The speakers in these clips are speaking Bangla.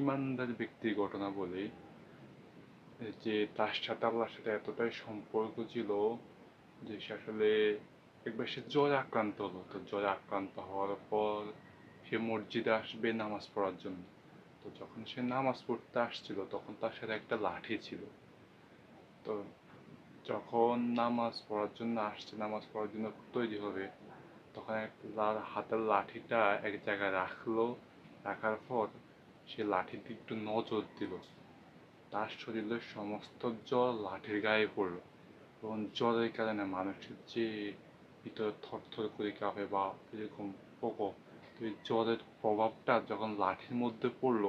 ইমানদার ব্যক্তির ঘটনা বলি, যে তার সাথে আল্লাহর সাথে এতটাই সম্পর্ক ছিল যে সে আসলে একবার সে জ্বরে আক্রান্ত হলো। তো জ্বরে আক্রান্ত হওয়ার পর সে মসজিদে আসবে নামাজ পড়ার জন্য। তো যখন সে নামাজ পড়তে আসছিল, তখন তার সাথে একটা লাঠি ছিল। তো যখন নামাজ পড়ার জন্য আসছে, নামাজ পড়ার জন্য তৈরি হবে, তখন এক হাতের লাঠিটা এক জায়গায় রাখল, রাখার পর সে লাঠির দিকে একটু নজর দিল। তার শরীরের সমস্ত জল লাঠির গায়ে পড়ল এবং জ্বরের কারণে মানুষের যে ভিতরে থরথর করে কাঁপে বা এরকম তো এই জ্বরের প্রভাবটা যখন লাঠির মধ্যে পড়ল,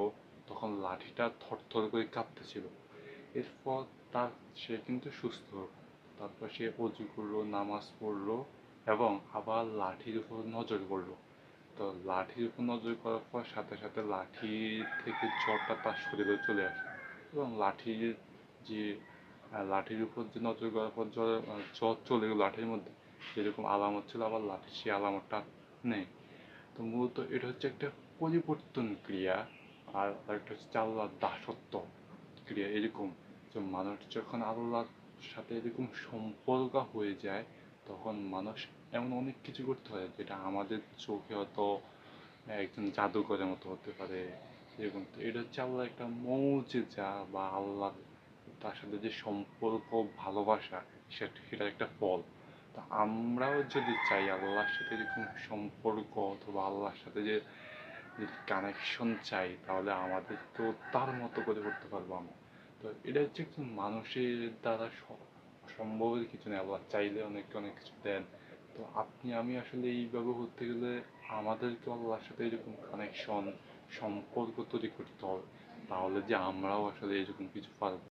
তখন লাঠিটা থরথর করে কাঁপতেছিল। এরপর তার, সে কিন্তু সুস্থ তারপর সে অজু করল, নামাজ পড়ল এবং আবার লাঠির উপর নজর করল তো লাঠির উপর নজর করার পর সাথে সাথে লাঠি থেকে জ্বরটা তার শরীরে চলে আসে। এবং লাঠির যে লাঠির উপর যে নজর করার পর জ্বর জ্বর চলে গেলো লাঠির মধ্যে, যেরকম আলামত ছিল আবার লাঠির সেই আলামতটা নেই। তো মূলত এটা হচ্ছে একটা পরিবর্তন ক্রিয়া আর একটা হচ্ছে আল্লাহর দাসত্ব ক্রিয়া। এরকম যে মানুষ যখন আল্লাহর সাথে এরকম সম্পর্ক হয়ে যায় তখন মানুষ এমন অনেক কিছু করতে পারে যেটা আমাদের চোখে হয়তো একজন জাদুকরের মতো হতে পারে, এরকম। তো এটা হচ্ছে আল্লাহ একটা মৌজেজা বা আল্লাহ তার সাথে যে সম্পর্ক, ভালোবাসা, সেটা সেটার একটা ফল। তো আমরাও যদি চাই আল্লাহর সাথে এরকম সম্পর্ক অথবা আল্লাহর সাথে যে কানেকশন চাই, তাহলে আমাদের তো তার মতো করে করতে পারব আমরা। তো এটা হচ্ছে একজন মানুষের দ্বারা সম্ভবের কিছু নেই, আল্লাহ চাইলে অনেক অনেক কিছু দেন। তো আপনি, আমি আসলে এইভাবে করতে গেলে আমাদেরকে আল্লাহর সাথে এরকম কানেকশন সম্পর্ক তৈরি করতে হবে। তাহলে যে আমরাও আসলে এরকম কিছু পারব